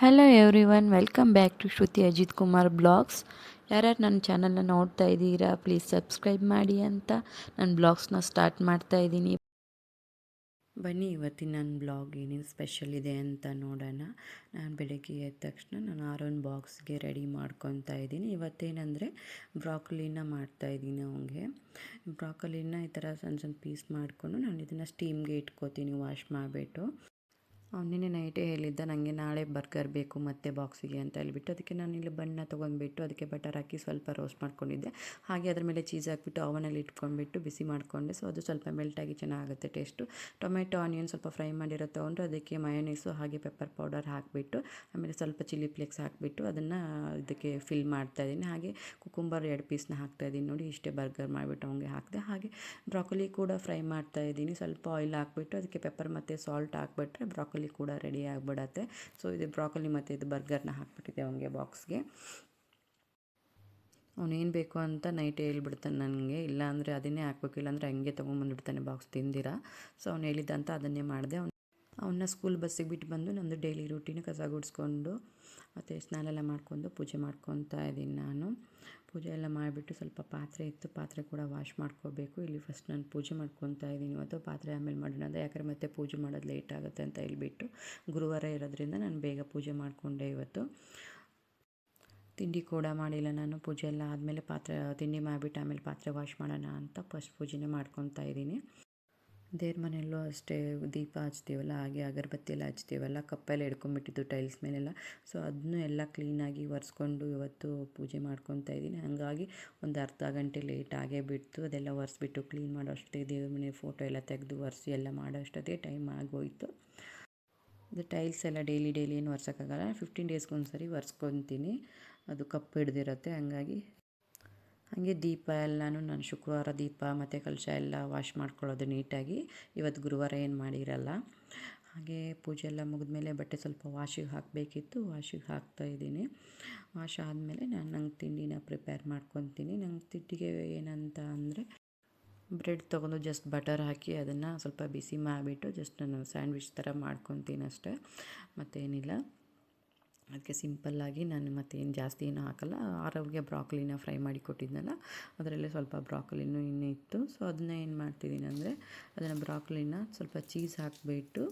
Hello everyone welcome back to Shruti Ajith Kumar vlogs ಯಾರ್ಯಾರು ನನ್ನ ಚಾನಲ್ನ ನೋಡ್ತಾ ಇದ್ದೀರಾ ಪ್ಲೀಸ್ ಸಬ್ಸ್ಕ್ರೈಬ್ ಮಾಡಿ ಅಂತ ನನ್ನ ಬ್ಲಾಗ್ಸ್ನ ಸ್ಟಾರ್ಟ್ ಮಾಡ್ತಾ ಇದ್ದೀನಿ. ಬನ್ನಿ, ಇವತ್ತಿನ ನನ್ನ ಬ್ಲಾಗ್ ಏನೇನು ಸ್ಪೆಷಲ್ ಇದೆ ಅಂತ ನೋಡೋಣ. ನಾನು ಬೆಳಗ್ಗೆ ಎದ್ದ ತಕ್ಷಣ ನಾನು ಆರೋನ್ ಬಾಕ್ಸ್ಗೆ ರೆಡಿ ಮಾಡ್ಕೊತಾ ಇದ್ದೀನಿ. ಇವತ್ತೇನೆಂದರೆ ಬ್ರಾಕೊಲಿನ ಮಾಡ್ತಾಯಿದ್ದೀನಿ ಅವನಿಗೆ. ಬ್ರಾಕೊಲಿನ ಈ ಥರ ಸಣ್ಣ ಸಣ್ಣ ಪೀಸ್ ಮಾಡಿಕೊಂಡು ನಾನು ಇದನ್ನು ಸ್ಟೀಮ್ಗೆ ಇಟ್ಕೋತೀನಿ ವಾಶ್ ಮಾಡಿಬಿಟ್ಟು. ನಿನ್ನೆ ನೈಟೇ ಹೇಳಿದ್ದ ನನಗೆ ನಾಳೆ ಬರ್ಗರ್ ಬೇಕು, ಮತ್ತೆ ಬಾಕ್ಸಿಗೆ ಅಂತ ಹೇಳ್ಬಿಟ್ಟು, ಅದಕ್ಕೆ ನಾನು ಇಲ್ಲಿ ಬಣ್ಣ ತೊಗೊಂಡ್ಬಿಟ್ಟು, ಅದಕ್ಕೆ ಬಟರ್ ಹಾಕಿ ಸ್ವಲ್ಪ ರೋಸ್ಟ್ ಮಾಡ್ಕೊಂಡಿದ್ದೆ. ಹಾಗೆ ಅದ್ರ ಮೇಲೆ ಚೀಸ್ ಹಾಕ್ಬಿಟ್ಟು ಅವನಲ್ಲಿ ಇಟ್ಕೊಂಡ್ಬಿಟ್ಟು, ಬಿಸಿ ಮಾಡಿಕೊಂಡೆ. ಸೊ ಅದು ಸ್ವಲ್ಪ ಮೆಲ್ಟಾಗಿ ಚೆನ್ನಾಗುತ್ತೆ ಟೇಸ್ಟು ಟೊಮೆಟೊ ಆನಿಯನ್ ಸ್ವಲ್ಪ ಫ್ರೈ ಮಾಡಿರೋ ತೊಗೊಂಡು, ಅದಕ್ಕೆ ಮಯೋನೀಸು ಹಾಗೆ ಪೆಪ್ಪರ್ ಪೌಡರ್ ಹಾಕಿಬಿಟ್ಟು, ಆಮೇಲೆ ಸ್ವಲ್ಪ ಚಿಲ್ಲಿ ಫ್ಲೇಕ್ಸ್ ಹಾಕಿಬಿಟ್ಟು, ಅದನ್ನು ಇದಕ್ಕೆ ಫಿಲ್ ಮಾಡ್ತಾ ಇದ್ದೀನಿ. ಹಾಗೆ ಕುಕುಂಬರ್ ಎರಡು ಪೀಸ್ನ ಹಾಕ್ತಾಯಿದ್ದೀನಿ ನೋಡಿ, ಇಷ್ಟೇ ಬರ್ಗರ್ ಮಾಡಿಬಿಟ್ಟು ಅವನಿಗೆ ಹಾಕಿದೆ. ಹಾಗೆ ಬ್ರಾಕೊಲಿ ಕೂಡ ಫ್ರೈ ಮಾಡ್ತಾ ಇದ್ದೀನಿ. ಸ್ವಲ್ಪ ಆಯಿಲ್ ಹಾಕ್ಬಿಟ್ಟು, ಅದಕ್ಕೆ ಪೆಪ್ಪರ್ ಮತ್ತು ಸಾಲ್ಟ್ ಹಾಕ್ಬಿಟ್ರೆ ಬ್ರಾಕೊಲಿ ಕೂಡ ರೆಡಿ ಆಗಿಬಿಡತ್ತೆ. ಸೊ ಇದು ಬ್ರಾಕೊಲಿ ಮತ್ತು ಇದು ಬರ್ಗರ್ನ ಹಾಕ್ಬಿಟ್ಟಿದೆ ಅವನಿಗೆ ಬಾಕ್ಸ್ಗೆ ಅವನೇನು ಬೇಕು ಅಂತ ನೈಟ್ ಹೇಳ್ಬಿಡ್ತಾನೆ ನನಗೆ. ಇಲ್ಲ ಅಂದರೆ ಅದನ್ನೇ ಹಾಕ್ಬೇಕು. ಇಲ್ಲಾಂದರೆ ಹಂಗೆ ತೊಗೊಂಬಂದ್ಬಿಡ್ತಾನೆ ಬಾಕ್ಸ್ ತಿಂದಿರಾ. ಸೊ ಅವ್ನು ಹೇಳಿದ್ದಂತ ಅದನ್ನೇ ಮಾಡಿದೆ. ಅವ್ನು ಅವನ್ನ ಸ್ಕೂಲ್ ಬಸ್ಸಿಗೆ ಬಿಟ್ಟು ಬಂದು ನಂದು ಡೈಲಿ ರೂಟೀನು ಕಸ ಗುಡಿಸ್ಕೊಂಡು ಮತ್ತು ಸ್ನಾನ ಎಲ್ಲ ಮಾಡ್ಕೊಂಡು ಪೂಜೆ ಮಾಡ್ಕೊತಾ ಇದ್ದೀನಿ ನಾನು. ಪೂಜೆ ಎಲ್ಲ ಮಾಡಿಬಿಟ್ಟು ಸ್ವಲ್ಪ ಪಾತ್ರೆ ಇತ್ತು, ಪಾತ್ರೆ ಕೂಡ ವಾಶ್ ಮಾಡ್ಕೋಬೇಕು. ಇಲ್ಲಿ ಫಸ್ಟ್ ನಾನು ಪೂಜೆ ಮಾಡ್ಕೊತಾ ಇದ್ದೀನಿ. ಇವತ್ತು ಪಾತ್ರೆ ಆಮೇಲೆ ಮಾಡೋಣ ಅಂದರೆ, ಯಾಕಂದರೆ ಮತ್ತೆ ಪೂಜೆ ಮಾಡೋದು ಲೇಟ್ ಆಗುತ್ತೆ ಅಂತ ಹೇಳ್ಬಿಟ್ಟು ಗುರುವಾರ ಇರೋದ್ರಿಂದ ನಾನು ಬೇಗ ಪೂಜೆ ಮಾಡಿಕೊಂಡೆ ಇವತ್ತು. ತಿಂಡಿ ಕೂಡ ಮಾಡಿಲ್ಲ ನಾನು, ಪೂಜೆ ಎಲ್ಲ ಆದಮೇಲೆ ಪಾತ್ರೆ, ತಿಂಡಿ ಮಾಡಿಬಿಟ್ಟು ಆಮೇಲೆ ಪಾತ್ರೆ ವಾಶ್ ಮಾಡೋಣ ಅಂತ ಫಸ್ಟ್ ಪೂಜೆನೇ ಮಾಡ್ಕೊತಾ ಇದ್ದೀನಿ. ದೇವ್ರ ಮನೆಯಲ್ಲೂ ಅಷ್ಟೇ ದೀಪ ಹಚ್ತೀವಲ್ಲ, ಹಾಗೆ ಅಗರಬತ್ತಿ ಎಲ್ಲ ಹಚ್ತೀವಲ್ಲ, ಕಪ್ಪೆಲ್ಲ ಹಿಡ್ಕೊಂಬಿಟ್ಟಿದ್ದು ಟೈಲ್ಸ್ ಮೇಲೆಲ್ಲ. ಸೊ ಅದನ್ನೂ ಎಲ್ಲ ಕ್ಲೀನಾಗಿ ಒರೆಸ್ಕೊಂಡು ಇವತ್ತು ಪೂಜೆ ಮಾಡ್ಕೊತಾ ಇದ್ದೀನಿ. ಹಾಗಾಗಿ ಒಂದು ಅರ್ಧ ಗಂಟೆ ಲೇಟ್ ಆಗೇ ಬಿಡ್ತು. ಅದೆಲ್ಲ ಒರೆಸ್ಬಿಟ್ಟು ಕ್ಲೀನ್ ಮಾಡೋ ಅಷ್ಟೊತ್ತಿಗೆ ದೇವ್ರ ಮನೆ ಫೋಟೋ ಎಲ್ಲ ತೆಗೆದು ಒರೆಸಿ ಎಲ್ಲ ಮಾಡೋ ಅಷ್ಟೊತ್ತಿಗೆ ಟೈಮ್ ಆಗೋಯಿತು. ಅದು ಟೈಲ್ಸ್ ಎಲ್ಲ ಡೈಲಿ ಡೈಲಿ ಏನು ಒರೆಸೋಕ್ಕಾಗಲ್ಲ. ಫಿಫ್ಟೀನ್ ಡೇಸ್ಗೆ ಸರಿ ಒರೆಸ್ಕೊತೀನಿ. ಅದು ಕಪ್ಪು ಹಿಡ್ದಿರುತ್ತೆ. ಹಂಗಾಗಿ ಹಾಗೆ ದೀಪ ಎಲ್ಲನೂ ನಾನು ಶುಕ್ರವಾರ ದೀಪ ಮತ್ತು ಕಲಶ ಎಲ್ಲ ವಾಶ್ ಮಾಡ್ಕೊಳ್ಳೋದು ನೀಟಾಗಿ ಇವತ್ತು ಗುರುವಾರ ಏನು ಮಾಡಿರಲ್ಲ. ಹಾಗೆ ಪೂಜೆ ಎಲ್ಲ ಮುಗಿದ್ಮೇಲೆ ಬಟ್ಟೆ ಸ್ವಲ್ಪ ವಾಶಿಗೆ ಹಾಕಬೇಕಿತ್ತು. ವಾಶಿಗೆ ಹಾಕ್ತಾಯಿದ್ದೀನಿ ವಾಶ್ ಆದಮೇಲೆ ನಾನು ನಂಗೆ ತಿಂಡಿನ ಪ್ರಿಪೇರ್ ಮಾಡ್ಕೊತೀನಿ. ನಂಗೆ ತಿಂಡಿಗೆ ಏನಂತ ಅಂದರೆ ಬ್ರೆಡ್ ತೊಗೊಂಡು ಜಸ್ಟ್ ಬಟರ್ ಹಾಕಿ ಅದನ್ನು ಸ್ವಲ್ಪ ಬಿಸಿ ಮಾಡಿಬಿಟ್ಟು ಜಸ್ಟ್ ನಾನು ಸ್ಯಾಂಡ್ವಿಚ್ ಥರ ಮಾಡ್ಕೊತೀನಿ ಅಷ್ಟೇ. ಮತ್ತೇನಿಲ್ಲ. ಅದಕ್ಕೆ ಸಿಂಪಲ್ಲಾಗಿ ನಾನು ಮತ್ತೇನು ಜಾಸ್ತಿ ಏನು ಹಾಕಲ್ಲ. ಆರೋಗ್ಯ ಬ್ರಾಕೊಲಿನ ಫ್ರೈ ಮಾಡಿ ಕೊಟ್ಟಿದ್ದೆನಲ್ಲ, ಅದರಲ್ಲೇ ಸ್ವಲ್ಪ ಬ್ರಾಕೊಲಿನೂ ಇನ್ನೂ ಇತ್ತು. ಸೊ, ಅದನ್ನ ಏನು ಮಾಡ್ತಿದ್ದೀನಿ ಅಂದರೆ, ಅದನ್ನು ಬ್ರಾಕೊಲಿನ ಸ್ವಲ್ಪ ಚೀಸ್ ಹಾಕಿಬಿಟ್ಟು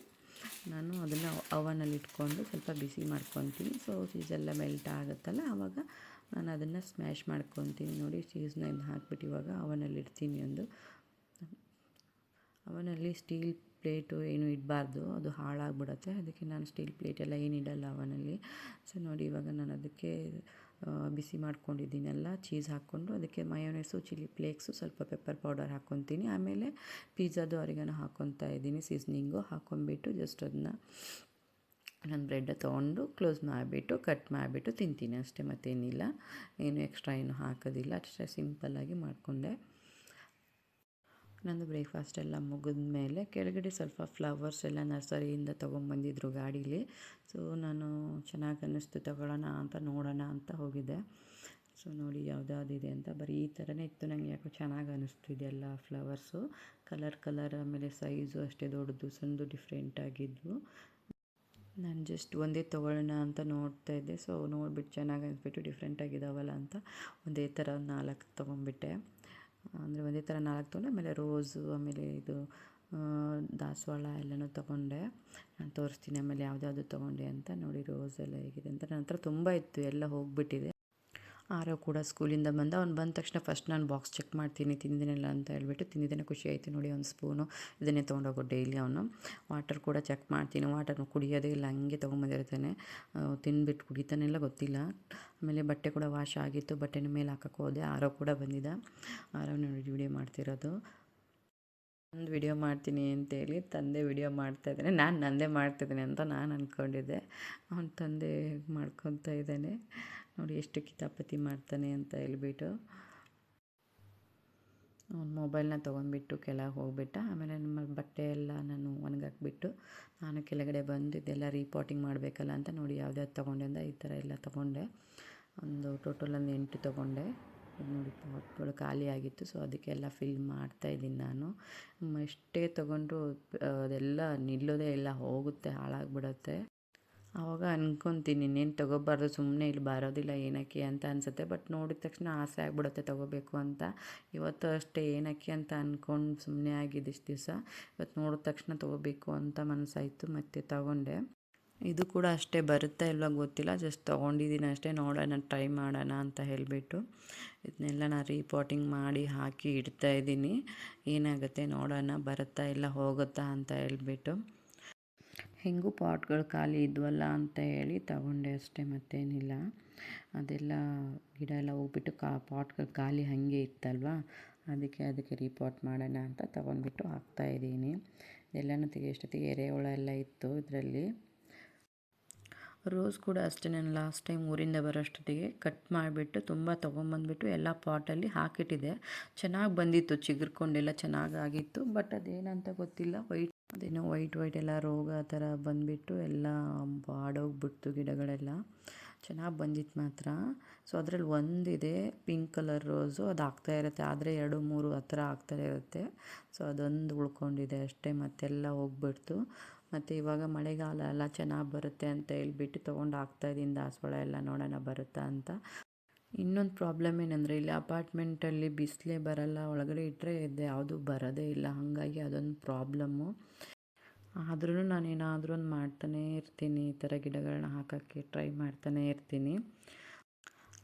ನಾನು ಅದನ್ನು ಅವನಲ್ಲಿ ಇಟ್ಕೊಂಡು ಸ್ವಲ್ಪ ಬಿಸಿ ಮಾಡ್ಕೊತೀನಿ. ಸೊ ಚೀಸೆಲ್ಲ ಮೆಲ್ಟ್ ಆಗುತ್ತಲ್ಲ, ಆವಾಗ ನಾನು ಅದನ್ನು ಸ್ಮ್ಯಾಶ್ ಮಾಡ್ಕೊತೀನಿ ನೋಡಿ. ಚೀಸ್ನ ಹಾಕ್ಬಿಟ್ಟು ಇವಾಗ ಅವನಲ್ಲಿ ಇಡ್ತೀನಿ ಒಂದು. ಅವನಲ್ಲಿ ಸ್ಟೀಲ್ ಪ್ಲೇಟು ಏನು ಇಡಬಾರ್ದು, ಅದು ಹಾಳಾಗ್ಬಿಡತ್ತೆ. ಅದಕ್ಕೆ ನಾನು ಸ್ಟೀಲ್ ಪ್ಲೇಟೆಲ್ಲ ಇಡಲ್ಲ ಅವನಲ್ಲಿ. ಸೊ ನೋಡಿ ಇವಾಗ ನಾನು ಅದಕ್ಕೆ ಬಿಸಿ ಮಾಡ್ಕೊಂಡಿದ್ದೀನಲ್ಲ ಚೀಸ್ ಹಾಕ್ಕೊಂಡು ಅದಕ್ಕೆ ಮಯೋನೇಸು ಚಿಲ್ಲಿ ಫ್ಲೇಕ್ಸು ಸ್ವಲ್ಪ ಪೆಪ್ಪರ್ ಪೌಡರ್ ಹಾಕ್ಕೊತೀನಿ. ಆಮೇಲೆ ಪಿಜ್ಜಾದು ಅರಿಗನ ಹಾಕ್ಕೊತಾ ಇದ್ದೀನಿ. ಸೀಸ್ನಿಂಗು ಹಾಕ್ಕೊಂಬಿಟ್ಟು ಜಸ್ಟ್ ಅದನ್ನ ನಾನು ಬ್ರೆಡ್ ತೊಗೊಂಡು ಕ್ಲೋಸ್ ಮಾಡಿಬಿಟ್ಟು ಕಟ್ ಮಾಡಿಬಿಟ್ಟು ತಿಂತೀನಿ ಅಷ್ಟೇ, ಮತ್ತೇನಿಲ್ಲ. ಏನು ಎಕ್ಸ್ಟ್ರಾ ಏನು ಹಾಕೋದಿಲ್ಲ. ಅಷ್ಟೇ ಸಿಂಪಲ್ಲಾಗಿ ಮಾಡಿಕೊಂಡೆ. ನಂದು ಬ್ರೇಕ್ಫಾಸ್ಟ್ ಎಲ್ಲ ಮುಗಿದ ಮೇಲೆ ಕೆಳಗಡೆ ಸ್ವಲ್ಪ ಫ್ಲವರ್ಸ್ ಎಲ್ಲ ನರ್ಸರಿಯಿಂದ ತೊಗೊಂಬಂದಿದ್ರು ಗಾಡೀಲಿ. ಸೊ ನಾನು ಚೆನ್ನಾಗಿ ಅನ್ನಿಸ್ತು, ತಗೊಳ್ಳೋಣ ಅಂತ, ನೋಡೋಣ ಅಂತ ಹೋಗಿದ್ದೆ. ಸೊ ನೋಡಿ ಯಾವುದಾದಿದೆ ಅಂತ. ಬರೀ ಈ ಥರನೇ ಇತ್ತು. ನನಗೆ ಯಾಕೋ ಚೆನ್ನಾಗಿ ಅನ್ನಿಸ್ತು ಇದೆಲ್ಲ ಫ್ಲವರ್ಸು ಕಲರ್ ಕಲರ್ ಆಮೇಲೆ ಸೈಜು ಅಷ್ಟೇ ದೊಡ್ಡದು ಸಣ್ಣದು ಡಿಫ್ರೆಂಟ್ ಆಗಿದ್ವು. ನಾನು ಜಸ್ಟ್ ಒಂದೇ ತೊಗೊಳ್ಳೋಣ ಅಂತ ನೋಡ್ತಾ ಇದ್ದೆ. ಸೊ ನೋಡಿಬಿಟ್ಟು ಚೆನ್ನಾಗಿ ಅನಿಸ್ಬಿಟ್ಟು ಡಿಫ್ರೆಂಟ್ ಆಗಿದ್ದಾವಲ್ಲ ಅಂತ ಒಂದೇ ಥರ ನಾಲ್ಕು ತೊಗೊಂಡ್ಬಿಟ್ಟೆ. ಅಂದರೆ ಒಂದೇ ಥರ ನಾಲ್ಕು ತೊಗೊಂಡೆ ಆಮೇಲೆ ರೋಸು, ಆಮೇಲೆ ಇದು ದಾಸವಾಳ ಎಲ್ಲನೂ ತೊಗೊಂಡೆ. ನಾನು ತೋರಿಸ್ತೀನಿ ಆಮೇಲೆ ಯಾವುದ್ಯಾವ್ದು ತೊಗೊಂಡೆ ಅಂತ ನೋಡಿ ರೋಸ್ ಎಲ್ಲ ಹೇಗಿದೆ ಅಂತ. ನನ್ನ ಹತ್ರ ತುಂಬ ಇತ್ತು, ಎಲ್ಲ ಹೋಗಿಬಿಟ್ಟಿದೆ. ಆರೋ ಕೂಡ ಸ್ಕೂಲಿಂದ ಬಂದ. ಅವ್ನು ಬಂದ ತಕ್ಷಣ ಫಸ್ಟ್ ನಾನು ಬಾಕ್ಸ್ ಚೆಕ್ ಮಾಡ್ತೀನಿ ತಿಂದಿನಲ್ಲ ಅಂತ ಹೇಳ್ಬಿಟ್ಟು ತಿಂದಿದ್ದೇನೆ ಖುಷಿ ಆಯಿತು ನೋಡಿ ಒಂದು ಸ್ಪೂನು ಇದನ್ನೇ ತೊಗೊಂಡೋಗೋ ಡೈಲಿ ಅವನು. ವಾಟರ್ ಕೂಡ ಚೆಕ್ ಮಾಡ್ತೀನಿ. ವಾಟರ್ ಕುಡಿಯೋದೇ ಇಲ್ಲ, ಹಂಗೆ ತೊಗೊಂಬಂದಿರ್ತಾನೆ. ತಿಂದ್ಬಿಟ್ಟು ಕುಡಿತಾನೆಲ್ಲ ಗೊತ್ತಿಲ್ಲ. ಆಮೇಲೆ ಬಟ್ಟೆ ಕೂಡ ವಾಶ್ ಆಗಿತ್ತು. ಬಟ್ಟೆನ ಮೇಲೆ ಹಾಕಕ್ಕೆ ಹೋದೆ. ಆರೋ ಕೂಡ ಬಂದಿದ್ದ ಆರೋ ನೋಡಿ ವಿಡಿಯೋ ಮಾಡ್ತಿರೋದು. ಒಂದು ವಿಡಿಯೋ ಮಾಡ್ತೀನಿ ಅಂತೇಳಿ ತಂದೆ ವಿಡಿಯೋ ಮಾಡ್ತಾಯಿದ್ದಾನೆ ನಾನು ನಂದೇ ಮಾಡ್ತಿದ್ದೀನಿ ಅಂತ ನಾನು ಅಂದ್ಕೊಂಡಿದ್ದೆ ಅವನ ತಂದೆ ಮಾಡ್ಕೊತಾ ಇದ್ದಾನೆ. ನೋಡಿ ಎಷ್ಟು ಕಿತಾಪತಿ ಮಾಡ್ತಾನೆ ಅಂತ ಹೇಳ್ಬಿಟ್ಟು ಅವ್ನು ಮೊಬೈಲ್ನ ತೊಗೊಂಡ್ಬಿಟ್ಟು ಕೆಳಗೆ ಹೋಗ್ಬಿಟ್ಟ. ಆಮೇಲೆ ನಮ್ಮ ಬಟ್ಟೆ ಎಲ್ಲ ನಾನು ಒಣಗಾಕ್ಬಿಟ್ಟು ನಾನು ಕೆಳಗಡೆ ಬಂದು ಇದೆಲ್ಲ ರೀಪಾಟಿಂಗ್ ಮಾಡಬೇಕಲ್ಲ ಅಂತ ನೋಡಿ ಯಾವ್ದ್ಯಾವ್ದು ತೊಗೊಂಡೆ ಅಂತ ಈ ಥರ ಎಲ್ಲ ತೊಗೊಂಡೆ. ಒಂದು ಟೋಟಲ್ ಒಂದು ಎಂಟು ತೊಗೊಂಡೆ. ನೋಡಿ ಪಾಟ್ಗಳು ಖಾಲಿ ಆಗಿತ್ತು ಸೊ ಅದಕ್ಕೆಲ್ಲ ಫಿಲ್ ಮಾಡ್ತಾಯಿದ್ದೀನಿ ನಾನು. ಎಷ್ಟೇ ತೊಗೊಂಡ್ರು ಅದೆಲ್ಲ ನಿಲ್ಲೋದೇ ಇಲ್ಲ, ಹೋಗುತ್ತೆ, ಹಾಳಾಗ್ಬಿಡತ್ತೆ. ಆವಾಗ ಅನ್ಕೊತೀನಿ ಇನ್ನೇನು ತೊಗೋಬಾರ್ದು ಸುಮ್ಮನೆ ಇಲ್ಲಿ ಬರೋದಿಲ್ಲ, ಏನಕ್ಕೆ ಅಂತ ಅನಿಸುತ್ತೆ. ಬಟ್ ನೋಡಿದ ತಕ್ಷಣ ಆಸೆ ಆಗ್ಬಿಡುತ್ತೆ ತೊಗೋಬೇಕು ಅಂತ. ಇವತ್ತು ಅಷ್ಟೇ, ಏನಕ್ಕೆ ಅಂತ ಅಂದ್ಕೊಂಡು ಸುಮ್ಮನೆ ಆಗಿದೆ ಇಷ್ಟು ದಿವಸ. ಇವತ್ತು ನೋಡಿದ ತಕ್ಷಣ ತೊಗೋಬೇಕು ಅಂತ ಮನಸ್ಸಾಯಿತು, ಮತ್ತು ತಗೊಂಡೆ. ಇದು ಕೂಡ ಅಷ್ಟೇ, ಬರುತ್ತಾ ಇಲ್ವಾ ಗೊತ್ತಿಲ್ಲ. ಜಸ್ಟ್ ತೊಗೊಂಡಿದ್ದೀನಿ ಅಷ್ಟೇ, ನೋಡೋಣ, ಟ್ರೈ ಮಾಡೋಣ ಅಂತ ಹೇಳಿಬಿಟ್ಟು ಇದನ್ನೆಲ್ಲ ನಾನು ರೀಪಾಟಿಂಗ್ ಮಾಡಿ ಹಾಕಿ ಇಡ್ತಾ ಇದ್ದೀನಿ. ಏನಾಗುತ್ತೆ ನೋಡೋಣ, ಬರುತ್ತಾ ಇಲ್ಲ, ಹೋಗುತ್ತಾ ಅಂತ ಹೇಳ್ಬಿಟ್ಟು. ಹೆಂಗೂ ಪಾಟ್ಗಳು ಖಾಲಿ ಇದ್ವಲ್ಲ ಅಂತ ಹೇಳಿ ತಗೊಂಡೆ ಅಷ್ಟೇ, ಮತ್ತೇನಿಲ್ಲ. ಅದೆಲ್ಲ ಗಿಡ ಎಲ್ಲ ಹೋಗ್ಬಿಟ್ಟು ಕಾ, ಪಾಟ್ಗಳು ಖಾಲಿ ಹಾಗೆ ಇತ್ತಲ್ವ? ಅದಕ್ಕೆ ಅದಕ್ಕೆ ರೀಪಾಟ್ ಮಾಡೋಣ ಅಂತ ತಗೊಂಡ್ಬಿಟ್ಟು ಹಾಕ್ತಾಯಿದ್ದೀನಿ ಎಲ್ಲನೂ ತೆಗೆಯೋಷ್ಟೊತ್ತಿಗೆ ಎರೆಹುಳ ಎಲ್ಲ ಇತ್ತು ಇದರಲ್ಲಿ. ರೋಸ್ ಕೂಡ ಅಷ್ಟೇ ನಾನು ಲಾಸ್ಟ್ ಟೈಮ್ ಊರಿಂದ ಬರೋಷ್ಟೊತ್ತಿಗೆ ಕಟ್ ಮಾಡಿಬಿಟ್ಟು ತುಂಬ ತೊಗೊಂಬಂದ್ಬಿಟ್ಟು ಎಲ್ಲ ಪಾಟಲ್ಲಿ ಹಾಕಿಟ್ಟಿದೆ ಚೆನ್ನಾಗಿ ಬಂದಿತ್ತು, ಚಿಗುರ್ಕೊಂಡೆಲ್ಲ ಚೆನ್ನಾಗಾಗಿತ್ತು. ಬಟ್ ಅದೇನಂತ ಗೊತ್ತಿಲ್ಲ. ವೈಟ್ ಅದೇನೋ ವೈಟ್ ವೈಟ್ ಎಲ್ಲ ರೋಗ ಆ ಥರ ಬಂದುಬಿಟ್ಟು ಎಲ್ಲ ಬಾಡೋಗ್ಬಿಡ್ತು ಗಿಡಗಳೆಲ್ಲ. ಚೆನ್ನಾಗಿ ಬಂದಿತ್ತು ಮಾತ್ರ. ಸೊ ಅದರಲ್ಲಿ ಒಂದಿದೆ ಪಿಂಕ್ ಕಲರ್ ರೋಸು ಅದು ಆಗ್ತಾ ಇರುತ್ತೆ. ಆದರೆ ಎರಡು, ಮೂರು ಆ ಥರ ಆಗ್ತಾ ಇರುತ್ತೆ. ಸೊ ಅದೊಂದು ಉಳ್ಕೊಂಡಿದೆ ಅಷ್ಟೇ ಮತ್ತೆಲ್ಲ ಹೋಗ್ಬಿಡ್ತು. ಮತ್ತು ಇವಾಗ ಮಳೆಗಾಲ ಎಲ್ಲ ಚೆನ್ನಾಗಿ ಬರುತ್ತೆ ಅಂತ ಹೇಳ್ಬಿಟ್ಟು ತೊಗೊಂಡು ಹಾಕ್ತಾಯಿದ್ದೀನಿ ದಾಸವಾಳ ಎಲ್ಲ ನೋಡೋಣ ಬರುತ್ತಾ ಅಂತ. ಇನ್ನೊಂದು ಪ್ರಾಬ್ಲಮ್ ಏನಂದರೆ ಇಲ್ಲಿ ಅಪಾರ್ಟ್ಮೆಂಟಲ್ಲಿ ಬಿಸಿಲೇ ಬರಲ್ಲ, ಒಳಗಡೆ ಇಟ್ಟರೆ ಇದೆ ಯಾವುದು ಬರೋದೇ ಇಲ್ಲ, ಹಾಗಾಗಿ ಅದೊಂದು ಪ್ರಾಬ್ಲಮ್ಮು ಆದ್ರೂ ನಾನು ಒಂದು ಮಾಡ್ತಾನೇ ಇರ್ತೀನಿ, ಈ ಥರ ಗಿಡಗಳನ್ನ ಹಾಕೋಕ್ಕೆ ಟ್ರೈ ಮಾಡ್ತಾನೇ ಇರ್ತೀನಿ.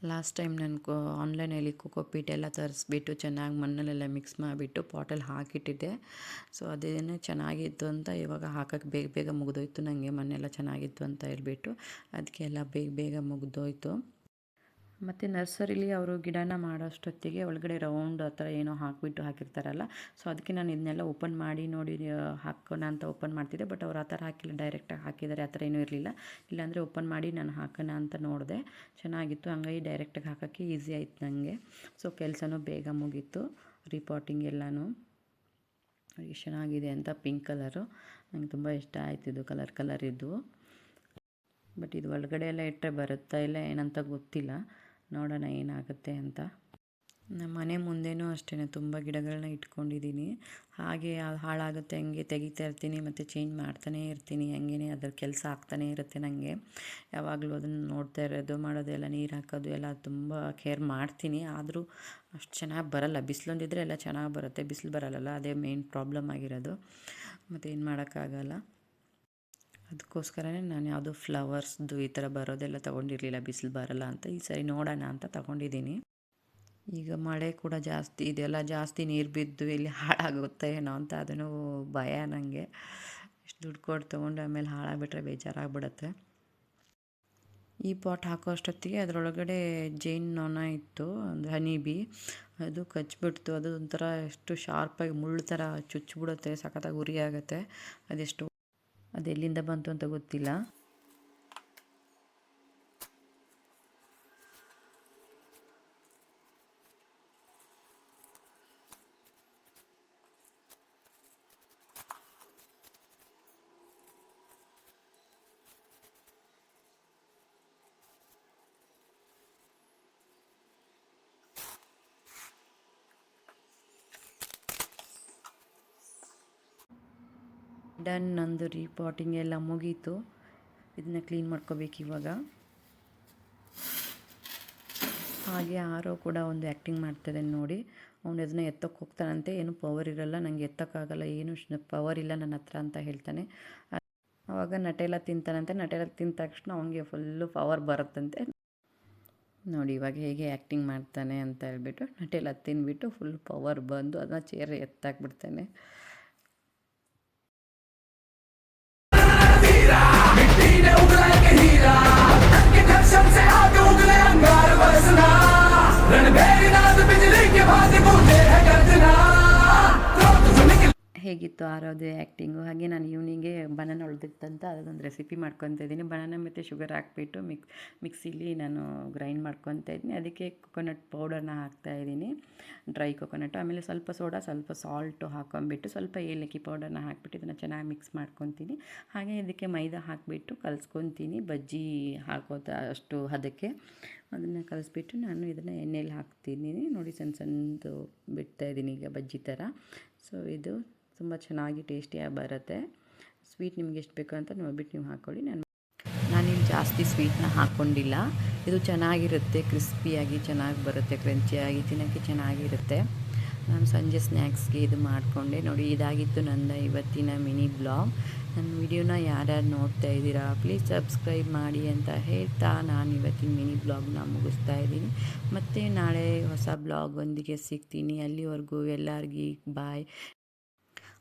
ಲಾಸ್ಟ್ ಟೈಮ್ ನಾನು ಕೋ ಆನ್ಲೈನಲ್ಲಿ ಕೋಕೋಪೀಟ್ ಎಲ್ಲ ತರಿಸ್ಬಿಟ್ಟು ಚೆನ್ನಾಗಿ ಮಣ್ಣಲ್ಲೆಲ್ಲ ಮಿಕ್ಸ್ ಮಾಡಿಬಿಟ್ಟು ಪಾಟಲ್ಲಿ ಹಾಕಿಟ್ಟಿದ್ದೆ. ಸೊ ಅದೇನೇ ಚೆನ್ನಾಗಿತ್ತು ಅಂತ ಇವಾಗ ಹಾಕೋಕ್ಕೆ ಬೇಗ ಬೇಗ ಮುಗಿದೋಯ್ತು. ನನಗೆ ಮಣ್ಣೆಲ್ಲ ಚೆನ್ನಾಗಿತ್ತು ಅಂತ ಹೇಳ್ಬಿಟ್ಟು ಅದಕ್ಕೆ ಎಲ್ಲ ಬೇಗ ಬೇಗ ಮುಗಿದೋಯ್ತು. ಮತ್ತು ನರ್ಸರಿಲಿ ಅವರು ಗಿಡನ ಮಾಡೋಷ್ಟೊತ್ತಿಗೆ ಒಳಗಡೆ ರೌಂಡ್ ಆ ಥರ ಏನೋ ಹಾಕಿಬಿಟ್ಟು ಹಾಕಿರ್ತಾರಲ್ಲ. ಸೊ ಅದಕ್ಕೆ ನಾನು ಇದನ್ನೆಲ್ಲ ಓಪನ್ ಮಾಡಿ ನೋಡಿ ಹಾಕೋಣ ಅಂತ ಓಪನ್ ಮಾಡ್ತಿದ್ದೆ. ಬಟ್ ಅವ್ರು ಆ ಥರ ಹಾಕಿಲ್ಲ ಡೈರೆಕ್ಟಾಗಿ ಹಾಕಿದ್ದಾರೆ. ಆ ಥರ ಏನೂ ಇರಲಿಲ್ಲ. ಇಲ್ಲಾಂದರೆ ಓಪನ್ ಮಾಡಿ ನಾನು ಹಾಕೋಣ ಅಂತ ನೋಡಿದೆ. ಚೆನ್ನಾಗಿತ್ತು. ಹಂಗಾಗಿ ಡೈರೆಕ್ಟಾಗಿ ಹಾಕೋಕ್ಕೆ ಈಸಿ ಆಯ್ತು ನನಗೆ ಸೊ ಕೆಲಸನೂ ಬೇಗ ಮುಗೀತು. ರಿಪಾಟಿಂಗ್ ಎಲ್ಲನೂ ಎಷ್ಟು ಚೆನ್ನಾಗಿದೆ ಅಂತ ಪಿಂಕ್ ಕಲರು ನಂಗೆ ತುಂಬ ಇಷ್ಟ ಆಯ್ತಿದ್ದು ಕಲರ್ ಕಲರ್ ಇದ್ದು ಬಟ್ ಇದು ಒಳಗಡೆ ಎಲ್ಲ ಇಟ್ಟರೆ ಬರುತ್ತಾ ಇಲ್ಲ ಏನಂತ ಗೊತ್ತಿಲ್ಲ. ನೋಡೋಣ ಏನಾಗುತ್ತೆ ಅಂತ. ನಮ್ಮ ಮನೆ ಮುಂದೆನೂ ಅಷ್ಟೇ ತುಂಬ ಗಿಡಗಳನ್ನ ಇಟ್ಕೊಂಡಿದ್ದೀನಿ. ಹಾಗೆ ಹಾಳಾಗುತ್ತೆ, ಹಂಗೆ ತೆಗಿತಾ ಇರ್ತೀನಿ, ಮತ್ತು ಚೇಂಜ್ ಮಾಡ್ತಾನೇ ಇರ್ತೀನಿ ಹಂಗೇ ಅದ್ರ ಕೆಲಸ ಆಗ್ತಾನೇ ಇರುತ್ತೆ ನನಗೆ ಯಾವಾಗಲೂ ಅದನ್ನು ನೋಡ್ತಾ ಇರೋದು ಮಾಡೋದು ಎಲ್ಲ ನೀರು ಹಾಕೋದು ಎಲ್ಲ ತುಂಬ ಕೇರ್ ಮಾಡ್ತೀನಿ. ಆದರೂ ಅಷ್ಟು ಚೆನ್ನಾಗಿ ಬರಲ್ಲ. ಬಿಸಿಲೊಂದಿದ್ರೆ ಎಲ್ಲ ಚೆನ್ನಾಗಿ ಬರುತ್ತೆ, ಬಿಸಿಲು ಬರಲ್ಲಲ್ಲ, ಅದೇ ಮೇನ್ ಪ್ರಾಬ್ಲಮ್ ಆಗಿರೋದು. ಮತ್ತು ಏನು ಮಾಡೋಕ್ಕಾಗಲ್ಲ. ಅದಕ್ಕೋಸ್ಕರನೇ ನಾನು ಯಾವುದೋ ಫ್ಲವರ್ಸ್ದು ಈ ಥರ ಬರೋದೆಲ್ಲ ತೊಗೊಂಡಿರಲಿಲ್ಲ, ಬಿಸಿಲು ಬರಲ್ಲ ಅಂತ. ಈ ಸರಿ ನೋಡೋಣ ಅಂತ ತೊಗೊಂಡಿದ್ದೀನಿ. ಈಗ ಮಳೆ ಕೂಡ ಜಾಸ್ತಿ, ಇದೆಲ್ಲ ಜಾಸ್ತಿ ನೀರು ಬಿದ್ದು ಇಲ್ಲಿ ಹಾಳಾಗುತ್ತೆ ಏನೋ ಅಂತ ಅದನ್ನು ಭಯ ನನಗೆ ಇಷ್ಟು ದುಡ್ಡು ಕೊಟ್ಟು ತೊಗೊಂಡು ಆಮೇಲೆ ಹಾಳಾಗ್ಬಿಟ್ರೆ ಬೇಜಾರಾಗ್ಬಿಡತ್ತೆ. ಈ ಪಾಟ್ ಹಾಕೋ ಅಷ್ಟೊತ್ತಿಗೆ ಅದರೊಳಗಡೆ ಜೈನ್ ನೊಣ ಇತ್ತು, ಅಂದರೆ ಹನಿ ಬಿ, ಅದು ಕಚ್ಚಿಬಿಡ್ತು ಅದು ಒಂಥರ ಎಷ್ಟು ಶಾರ್ಪಾಗಿ ಮುಳ್ಳು ಥರ ಚುಚ್ಚಿಬಿಡುತ್ತೆ, ಸಖತ್ತಾಗಿ ಉರಿ ಆಗುತ್ತೆ ಅದೆಷ್ಟು ಅದು ಎಲ್ಲಿಂದ ಬಂತು ಅಂತ ಗೊತ್ತಿಲ್ಲ. ಡನ್ ನಂದು ರೀಪಾಟಿಂಗ್ ಎಲ್ಲ ಮುಗೀತು. ಇದನ್ನ ಕ್ಲೀನ್ ಮಾಡ್ಕೋಬೇಕು ಇವಾಗ. ಹಾಗೆ ಆರೋ ಕೂಡ ಒಂದು ಆ್ಯಕ್ಟಿಂಗ್ ಮಾಡ್ತದೆ ನೋಡಿ. ಅವನು ಅದನ್ನ ಎತ್ತಕ್ಕೆ ಹೋಗ್ತಾನಂತೆ. ಏನು ಪವರ್ ಇರಲ್ಲ ನನಗೆ ಎತ್ತಕ್ಕಾಗಲ್ಲ, ಏನು ಪವರ್ ಇಲ್ಲ ನನ್ನ ಹತ್ರ ಅಂತ ಹೇಳ್ತಾನೆ. ಆವಾಗ ನಟೆಲ್ಲ ತಿಂತಾನಂತೆ. ನಟೆಲ್ಲ ತಿಂದ ತಕ್ಷಣ ಅವನಿಗೆ ಫುಲ್ಲು ಪವರ್ ಬರುತ್ತಂತೆ. ನೋಡಿ ಇವಾಗ ಹೇಗೆ ಆ್ಯಕ್ಟಿಂಗ್ ಮಾಡ್ತಾನೆ ಅಂತ ಹೇಳ್ಬಿಟ್ಟು ನಟೆಲ್ಲ ತಿನ್ಬಿಟ್ಟು ಫುಲ್ ಪವರ್ ಬಂದು ಅದನ್ನ ಚೇರ್ ಎತ್ತಾಕ್ಬಿಡ್ತಾನೆ. ಹೇಗಿತ್ತು ಆರೋದು ಆ್ಯಕ್ಟಿಂಗು ಹಾಗೆ ನಾನು ಈವ್ನಿಂಗೆ ಬನಾನ ಉಳ್ದಿತ್ತಂತ ಅದೊಂದು ರೆಸಿಪಿ ಮಾಡ್ಕೊತಾ ಇದ್ದೀನಿ. ಬನಾನ ಮತ್ತು ಶುಗರ್ ಹಾಕ್ಬಿಟ್ಟು ಮಿಕ್ ಮಿಕ್ಸಿಲಿ ನಾನು ಗ್ರೈಂಡ್ ಮಾಡ್ಕೊತಾ ಇದ್ದೀನಿ. ಅದಕ್ಕೆ ಕೊಕೊನಟ್ ಪೌಡರ್ನ ಹಾಕ್ತಾಯಿದ್ದೀನಿ ಡ್ರೈ ಕೊಕೊನಟ್ ಆಮೇಲೆ ಸ್ವಲ್ಪ ಸೋಡಾ ಸ್ವಲ್ಪ ಸಾಲ್ಟು ಹಾಕೊಂಬಿಟ್ಟು ಸ್ವಲ್ಪ ಏಲಕ್ಕಿ ಪೌಡರ್ನ ಹಾಕ್ಬಿಟ್ಟು ಇದನ್ನು ಚೆನ್ನಾಗಿ ಮಿಕ್ಸ್ ಮಾಡ್ಕೊತೀನಿ. ಹಾಗೆ ಇದಕ್ಕೆ ಮೈದಾ ಹಾಕಿಬಿಟ್ಟು ಕಲ್ಸ್ಕೊತೀನಿ. ಬಜ್ಜಿ ಹಾಕೋದು ಅಷ್ಟು ಅದಕ್ಕೆ. ಅದನ್ನು ಕಲಿಸ್ಬಿಟ್ಟು ನಾನು ಇದನ್ನು ಎಣ್ಣೆಯಲ್ಲಿ ಹಾಕ್ತೀನಿ. ನೋಡಿ ಸಣ್ಣ ಸಣ್ಣದು ಬಿಡ್ತಾಯಿದ್ದೀನಿ ಈಗ ಬಜ್ಜಿ ಥರ ಸೊ ಇದು ತುಂಬ ಚೆನ್ನಾಗಿ ಟೇಸ್ಟಿಯಾಗಿ ಬರುತ್ತೆ. ಸ್ವೀಟ್ ನಿಮ್ಗೆ ಎಷ್ಟು ಬೇಕು ಅಂತ ನೋಡ್ಬಿಟ್ಟು ನೀವು ಹಾಕ್ಕೊಳ್ಳಿ ನಾನು ನಾನು ಜಾಸ್ತಿ ಸ್ವೀಟ್ನ ಹಾಕ್ಕೊಂಡಿಲ್ಲ ಇದು ಚೆನ್ನಾಗಿರುತ್ತೆ ಕ್ರಿಸ್ಪಿಯಾಗಿ ಚೆನ್ನಾಗಿ ಬರುತ್ತೆ ಕ್ರಂಚಿಯಾಗಿ ತಿನ್ನೋಕ್ಕೆ ಚೆನ್ನಾಗಿರುತ್ತೆ. ನಾನು ಸಂಜೆ ಸ್ನ್ಯಾಕ್ಸ್ಗೆ ಇದು ಮಾಡಿಕೊಂಡೆ. ನೋಡಿ, ಇದಾಗಿತ್ತು ನನ್ನ ಇವತ್ತಿನ ಮಿನಿ ಬ್ಲಾಗ್ ನನ್ನ ವಿಡಿಯೋನ ಯಾರ್ಯಾರು ನೋಡ್ತಾ ಇದ್ದೀರಾ ಪ್ಲೀಸ್ ಸಬ್ಸ್ಕ್ರೈಬ್ ಮಾಡಿ ಅಂತ ಹೇಳ್ತಾ ನಾನು ಇವತ್ತಿನ ಮಿನಿ ಬ್ಲಾಗ್ನ ಮುಗಿಸ್ತಾ ಇದ್ದೀನಿ. ಮತ್ತು ನಾಳೆ ಹೊಸ ಬ್ಲಾಗ್ ಒಂದಿಗೆ ಸಿಗ್ತೀನಿ. ಅಲ್ಲಿವರೆಗೂ ಎಲ್ಲರಿಗೂ ಬಾಯ್